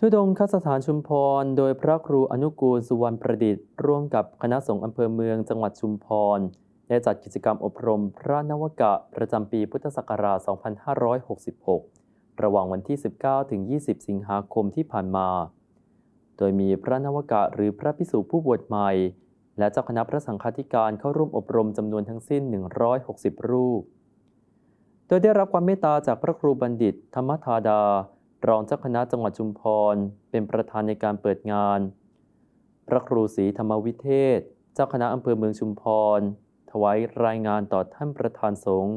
ทุดงคสถานชุมพร โดยพระครูอนุกูลสุวรรณประดิษฐ์ร่วมกับคณะสงฆ์อำเภอเมืองจังหวัดชุมพร ได้จัดกิจกรรมอบรมพระนวกะ ประจำปีพุทธศักราช 2566 ระหว่างวันที่ 19 ถึง 20 สิงหาคมที่ผ่านมา โดยมีพระนวกะหรือพระพิสุผู้บวชใหม่ และเจ้าคณะพระสังฆาธิการเข้าร่วมอบรมจำนวนทั้งสิ้น 160 รูป โดยได้รับความเมตตาจากพระครูบัณฑิต ธรรมธาดา รองเจ้าคณะจังหวัดชุมพร เป็นประธานในการเปิดงาน พระครูศรีธรรมวิเทศ เจ้าคณะอำเภอเมืองชุมพร ถวายรายงานต่อท่านประธานสงฆ์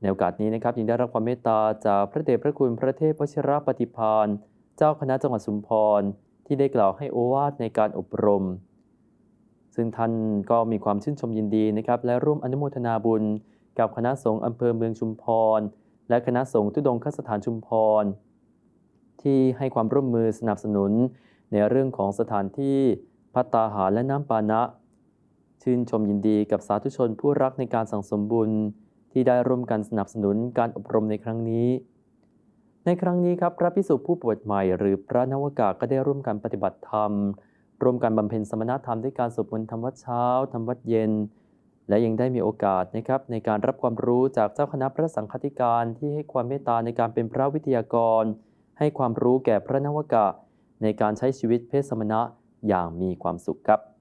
ในโอกาสนี้นะครับยังได้รับความเมตตาจากพระเดชพระคุณพระเทพวชิรปฏิพานเจ้าคณะจังหวัดชุมพร ที่ได้กล่าวให้โอวาทในการอบรม ซึ่งท่านก็มีความชื่นชมยินดีนะครับและร่วมอนุโมทนาบุญ กับคณะสงฆ์อำเภอเมืองชุมพร และคณะสงฆ์ทุดงคสถานชุมพร ที่ให้ความร่วมมือสนับสนุนในเรื่องของสถานที่พัตตาหารและน้ำปานะ ชื่นชมยินดีกับสาธุชนผู้รักในการสังสมบุญที่ได้ร่วมกันสนับสนุนการอบรมในครั้งนี้ ในครั้งนี้ครับพระพิสุผู้ปวยใหม่ หรือพระนวากาก็ได้ร่วมกันปฏิบัติธรรม ร่วมกันบำเพ็ญสมณธรรมด้วยการสวดมนต์ทำวัดเช้าทำวัดเย็น และยังได้มีโอกาสนะครับในการรับความรู้จากเจ้าคณะพระสังฆธิการที่ให้ความเมตตาในการเป็นพระวิทยากร ให้ความรู้แก่พระนวกะ ในการใช้ชีวิตเพศสมณะอย่างมีความสุขครับ